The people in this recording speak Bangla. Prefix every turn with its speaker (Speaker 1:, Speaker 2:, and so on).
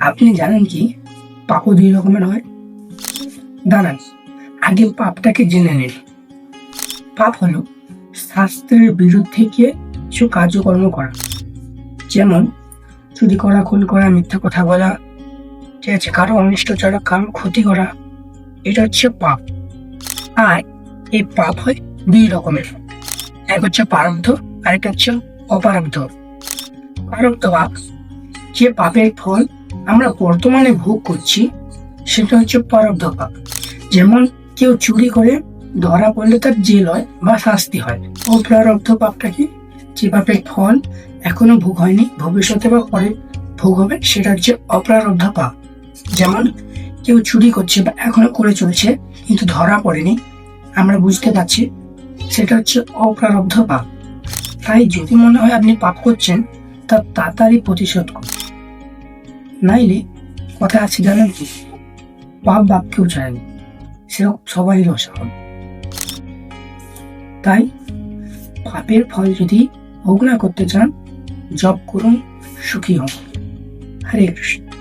Speaker 1: আপনি জানেন কি? পাপও দুই রকমের হয়। দাঁড়ান, আগে পাপটাকে জেনে নিন পাপ হলো শাস্ত্রের বিরুদ্ধে গিয়ে কিছু কার্যকর্ম করা। যেমন, চুরি করা, খুন করা, মিথ্যা কথা বলা, ঠিক আছে, কারও অনিষ্ট ছাড়া কারও ক্ষতি করা, এটা হচ্ছে পাপ। আর এই পাপ হয় দুই রকমের। এক হচ্ছে প্রারব্ধ আরেকটা হচ্ছে অপারব্ধ। পারব্ধ পাপ, যে পাপের ফল আমরা বর্তমানে ভোগ করছি, সেটা হচ্ছে প্রারব্ধ পাপ যেমন কেউ চুরি করে, ধরা পড়লে তার জেল হয় বা শাস্তি হয়। অপ্রারব্ধ পাপটা কি? যে পাপের ফল এখনও ভোগ হয়নি, ভবিষ্যতে বা পরে ভোগ হবে, সেটা হচ্ছে অপ্রারব্ধ পাপ যেমন কেউ চুরি করছে বা এখনও করে চলছে, কিন্তু ধরা পড়েনি, আমরা বুঝতে পারছি, সেটা হচ্ছে অপ্রারব্ধ পাপ তাই যদি মনে হয় আপনি পাপ করছেন, তা তাড়াতাড়ি প্রতিশোধ করুন। নাইলে কথা আছে জানেন কি? পাপ বাপ কেউ চায়নি সেরকম সবাই রসা হবে তাই পাপের ফল যদি ভোগ না করতে চান জব করুন, সুখী হন। হরে কৃষ্ণ।